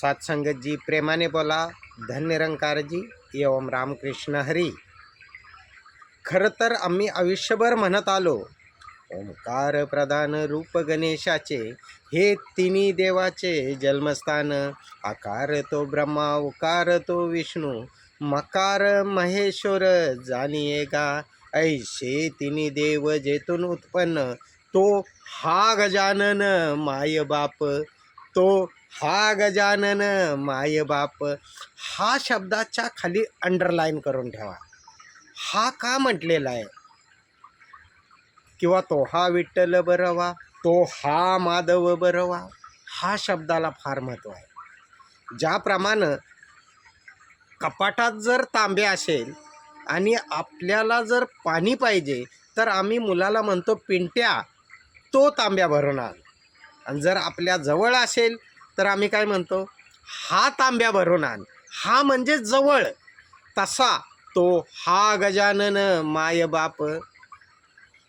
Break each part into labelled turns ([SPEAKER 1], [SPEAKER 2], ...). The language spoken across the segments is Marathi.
[SPEAKER 1] सत्संगतजी प्रेमाने बोला धन्यरंकारजी एवम रामकृष्ण हरी। खरं तर आम्ही आयुष्यभर म्हणत आलो ओंकार प्रधान रूप गणेशाचे हे तिन्ही देवाचे जन्मस्थान आकार तो ब्रह्मा उकार तो विष्णू मकार महेश्वर जाणियेगा ऐशे तिन्ही देव जेतून उत्पन्न तो हा गजानन माय बाप तो हा गजानन माय बाप. हा शब्दाच्या खाली अंडरलाईन करून ठेवा. हा का म्हटलेला आहे? किंवा तो हा विठ्ठल बरवा तो हा माधव बरवा हा शब्दाला फार महत्त्व आहे. ज्याप्रमाणे कपाटात जर तांबे असेल आणि आपल्याला जर पाणी पाहिजे तर आम्ही मुलाला म्हणतो पिंट्या तो तांब्या भरून आण. आणि जर आपल्या जवळ असेल तर आम्ही काय म्हणतो हा तांब्या भरून आण. हा म्हणजे जवळ. तसा तो हा गजानन माय बाप.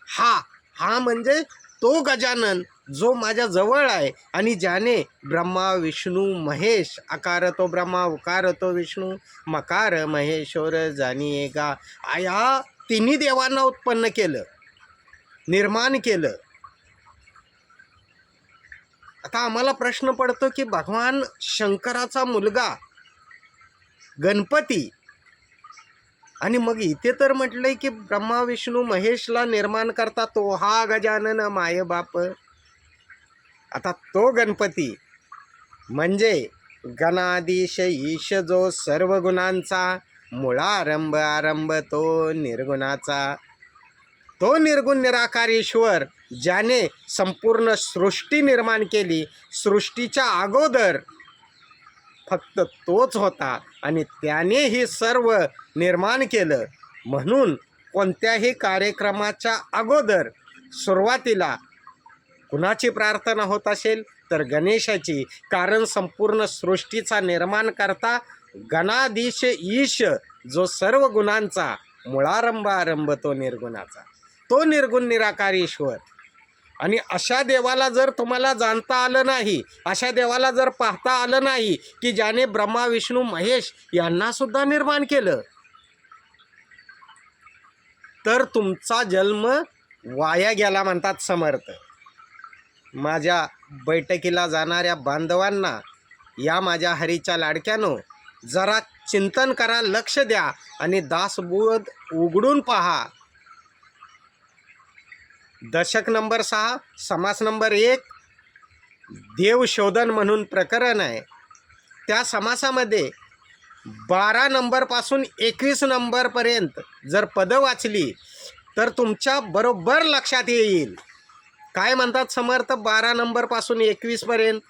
[SPEAKER 1] हा हा म्हणजे तो गजानन जो माझ्या जवळ आहे आणि ज्याने ब्रह्मा विष्णू महेश आकार तो ब्रह्मा उकार तो विष्णू मकार महेश्वर जाणी गा. या तिन्ही देवांना उत्पन्न केलं निर्माण केलं. आता आम्हाला प्रश्न पडतो की भगवान शंकराचा मुलगा गणपती आणि मग इथे तर म्हटलंय की ब्रह्मा विष्णू महेशला निर्माण करता तो हा गजानन माय बाप. आता तो गणपती म्हणजे गणाधीश ईश जो सर्व गुणांचा मुळारंभ आरंभ तो निर्गुणाचा. तो निर्गुण निराकार ईश्वर ज्याने संपूर्ण सृष्टी निर्माण केली सृष्टीच्या अगोदर फक्त तोच होता आणि त्याने हे सर्व निर्माण केलं. म्हणून कोणत्याही कार्यक्रमाच्या अगोदर सुरुवातीला कुणाची प्रार्थना होत असेल? तर गणेशाची. कारण संपूर्ण सृष्टीचा निर्माण करता गणाधीश ईश जो सर्व गुणांचा मुळारंभ आरंभ तो निर्गुणाचा. तो निर्गुण निराकार ईश्वर. आणि अशा देवाला जर तुम्हाला जाणता आलं नाही अशा देवाला जर पाहता आलं नाही की ज्याने ब्रह्मा विष्णू महेश यांना सुद्धा निर्माण केलं तर तुमचा जन्म वाया गेला म्हणतात समर्थ. माझ्या बैठकीला जाणाऱ्या बांधवांना या माझ्या हरीच्या लाडक्यानो जरा चिंतन करा लक्ष द्या आणि दासबोध उघडून पहा. दशक नंबर सहा समास नंबर एक देवशोधन म्हणून प्रकरण आहे. त्या समासामध्ये बारा नंबरपासून एकवीस नंबरपर्यंत जर पदं वाचली तर तुमच्या बरोबर लक्षात येईल. काय म्हणतात समर्थ? बारा नंबरपासून एकवीसपर्यंत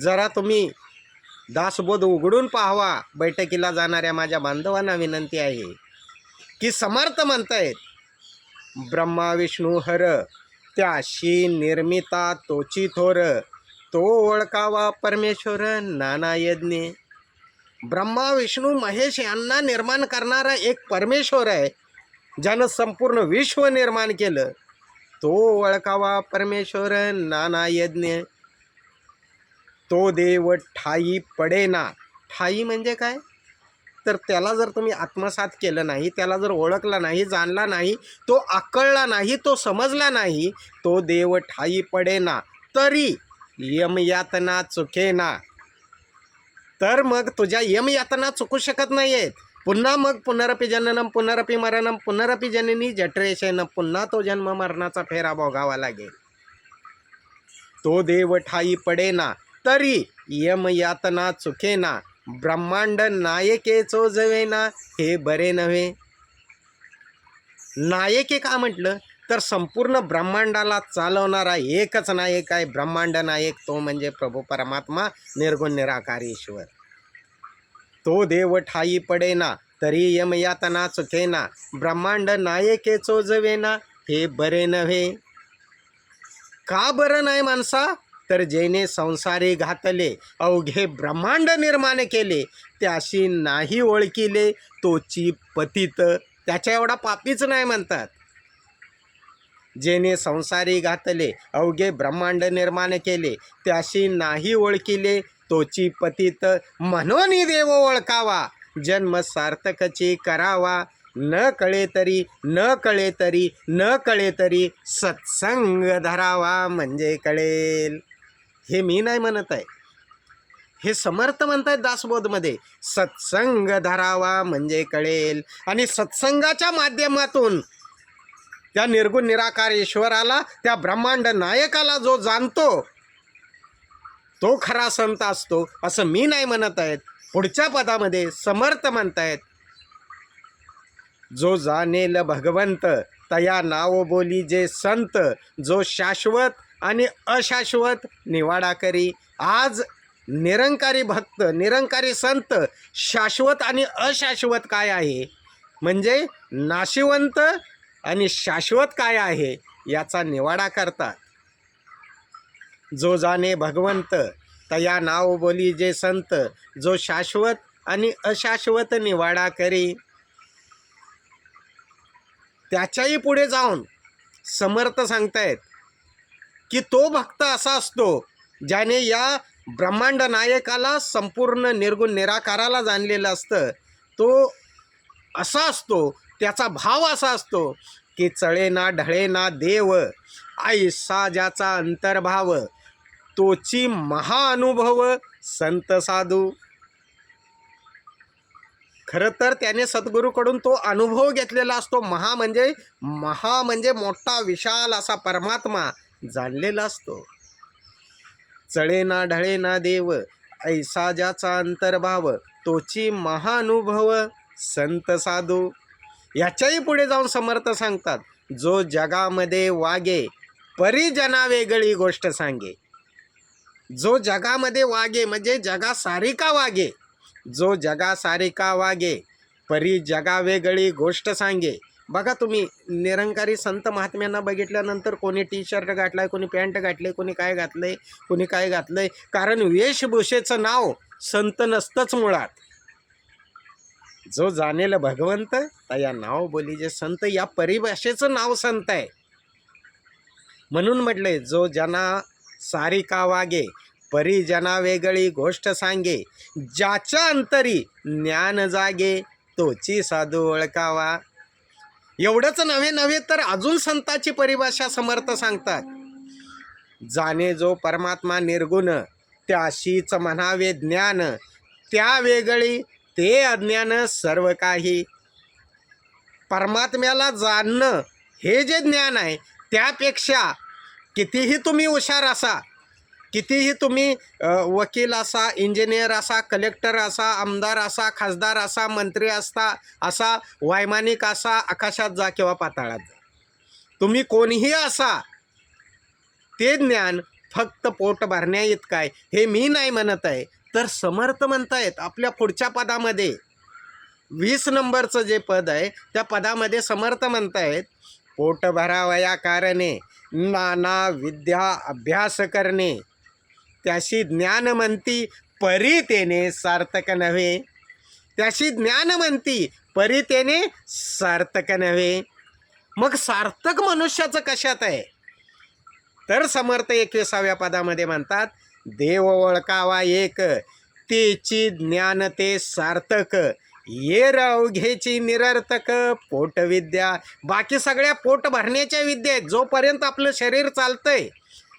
[SPEAKER 1] जरा तुम्ही दासबोध उघडून पाहावा. बैठकीला जाणाऱ्या माझ्या बांधवांना विनंती आहे की समर्थ म्हणतायत ब्रह्मा विष्णू हर. त्याशी निर्मिता तोची थोर. तो ओळखावा परमेश्वर नाना यज्ञे. ब्रह्मा विष्णू महेश यांना निर्माण करणारा एक परमेश्वर आहे ज्यानं संपूर्ण विश्व निर्माण केलं. तो ओळखावा परमेश्वर नाना यज्ञ. तो देव ठाई पडेना. ठाई म्हणजे काय? तर त्याला जर तुम्ही आत्मसात केलं नाही त्याला जर ओळखला नाही जाणला नाही तो आकळला नाही तो समजला नाही तो देव ठाई पडेना तरी यमयातना चुकेना. तर मग तुझ्या यमयातना चुकू शकत नाही आहेत पुन्हा मग पुनरपी जननम पुनरपी मरणम पुनरपी जननी जठरेशेनं पुन्हा तो जन्म मरणाचा फेरा भोगावा लागेल. तो देव ठाई पडेना तरी यमयातना चुकेना. ब्रह्मांड नायके चोजवेना हे बरे नव्हे. नायके का म्हटलं? तर संपूर्ण ब्रह्मांडाला चालवणारा एकच नायक आहे ब्रह्मांड नायक. तो म्हणजे प्रभू परमात्मा निर्गुण निराकार ईश्वर. तो देव ठाई पडेना तरी यमयातना चुकेना ब्रह्मांड नायके चोजवेना हे बरे नव्हे. का बरं नाही माणसा? तर जेने संसारी घातले अवघे ब्रह्मांड निर्माण केले त्याशी नाही ओळखिले तोची पतित. त्याच्या एवढा पापीच नाही म्हणतात. जेने संसारी घातले अवघे ब्रह्मांड निर्माण केले त्याशी नाही ओळखिले तोची पतित. म्हणून देव ओळखावा जन्म सार्थकची करावा. न कळे तरी न कळे तरी न कळे तरी सत्संग धरावा म्हणजे कळेल. हे मी नाही म्हणत आहे. हे समर्थ म्हणतायत दासबोधमध्ये. सत्संग धरावा म्हणजे कळेल. आणि सत्संगाच्या माध्यमातून त्या निर्गुण निराकार ईश्वराला त्या ब्रह्मांड नायकाला जो जाणतो तो खरा संत असतो असं मी नाही म्हणत आहेत. पुढच्या पदामध्ये समर्थ म्हणतायत. जो जाणेल भगवंत तया नाव बोली जे संत जो शाश्वत आणि अशाश्वत निवाडा करी. आज निरंकारी भक्त निरंकारी संत शाश्वत आणि अशाश्वत काय आहे? म्हणजे नाशिवंत आणि शाश्वत काय आहे याचा निवाडा करतात. जो जाणे भगवंत तया नाव बोली जे संत जो शाश्वत आणि अशाश्वत निवाडा करी. त्याच्याही पुढे जाऊन समर्थ सांगतायत की तो भक्त असा असतो ज्याने या ब्रह्मांड नायकाला संपूर्ण निर्गुण निराकाराला जाणलेलं असतं. तो असा असतो त्याचा भाव असा असतो की चळेना ढळेना देव आईसा ज्याचा अंतर्भाव तोची महाअनुभव संत साधू. खरं तर त्याने सद्गुरूकडून तो अनुभव घेतलेला असतो. महा म्हणजे महा म्हणजे मोठा विशाल असा परमात्मा. जाणलेला असतो. चळेना ढळेना देव ऐसा ज्याचा अंतर्भाव तोची महानुभव संत साधू. याच्याही पुढे जाऊन समर्थ सांगतात जो जगामध्ये वागे परिजना वेगळी गोष्ट सांगे. जो जगामध्ये वागे म्हणजे जगा सारिका वागे. जो जगा सारिका वागे परी जगा वेगळी गोष्ट सांगे. बघा तुम्ही निरंकारी संत महात्म्यांना बघितल्यानंतर कोणी टी शर्ट घातलाय कोणी पॅन्ट घातले कोणी काय घातलंय कोणी काय घातलंय. कारण वेशभूषेचं नाव संत नसतंच मुळात. जो जाणेल भगवंत या नाव बोली जे संत या परिभाषेचं नाव संत आहे. म्हणून म्हटले जो जना सारिका वागे परिजना वेगळी गोष्ट सांगे ज्याच्या अंतरी ज्ञान जागे तोची साधू ओळखावा. एवढंच नव्हे नव्हे तर अजून संताची परिभाषा समर्थ सांगतात. जाणे जो परमात्मा निर्गुण त्याशीच म्हणावे ज्ञान त्या वेगळी ते अज्ञान सर्व काही. परमात्म्याला जाणणं हे जे ज्ञान आहे त्यापेक्षा कितीही तुम्ही हुशार असा कितीही तुम्ही वकील असा इंजिनियर असा कलेक्टर असा आमदार असा खासदार असा मंत्री असता असा वैमानिक असा आकाशात जा किंवा पाताळात जा. तुम्ही कोणीही असा ते ज्ञान फक्त पोट भरण्या इतकं आहे. हे मी नाही म्हणत आहे. तर समर्थ म्हणतायत आपल्या पुढच्या पदामध्ये वीस नंबरचं जे पद आहे त्या पदामध्ये समर्थ म्हणतायत पोट भरावया कारणे नाना विद्या अभ्यास करणे त्याशी ज्ञान म्हणती सार्थक नव्हे. त्याशी ज्ञान म्हणती सार्थक नव्हे. मग सार्थक मनुष्याचं कशात आहे? तर समर्थ एकविसाव्या पदामध्ये म्हणतात देव ओळखावा एक तेची ज्ञान ते सार्थक. ये अवघेची निरर्थक पोटविद्या. बाकी सगळ्या पोट भरण्याच्या विद्या आहेत जोपर्यंत आपलं शरीर चालतंय.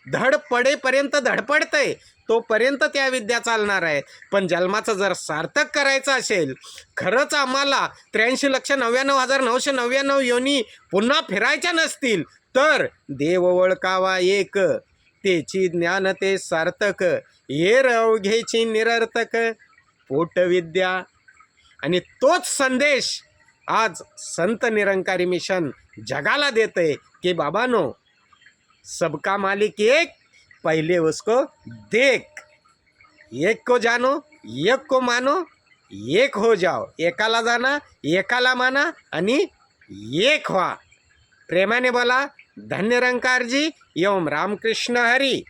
[SPEAKER 1] धड पडेपर्यंत धडपडतंय. तोपर्यंत त्या विद्या चालणार आहेत. पण जन्माचं जर सार्थक करायचं असेल खरंच आम्हाला त्र्याऐंशी लक्ष नव्याण्णव हजार नऊशे नव्याण्णव योनी पुन्हा फिरायच्या नसतील तर देव ओळखावा एक. तेची ज्ञान ते सार्थक. ये रवघेची निरर्थक. पोटविद्या आणि तोच संदेश आज संत निरंकारी मिशन जगाला देते की बाबानो सबका मालिक एक पहले उसको देख। एक को जानो एक को मानो एक हो जाओ। एकाला जाना एकाला माना आणि एक व्हा। प्रेमाने बोला धन्य रंकारजी एवं रामकृष्ण हरी।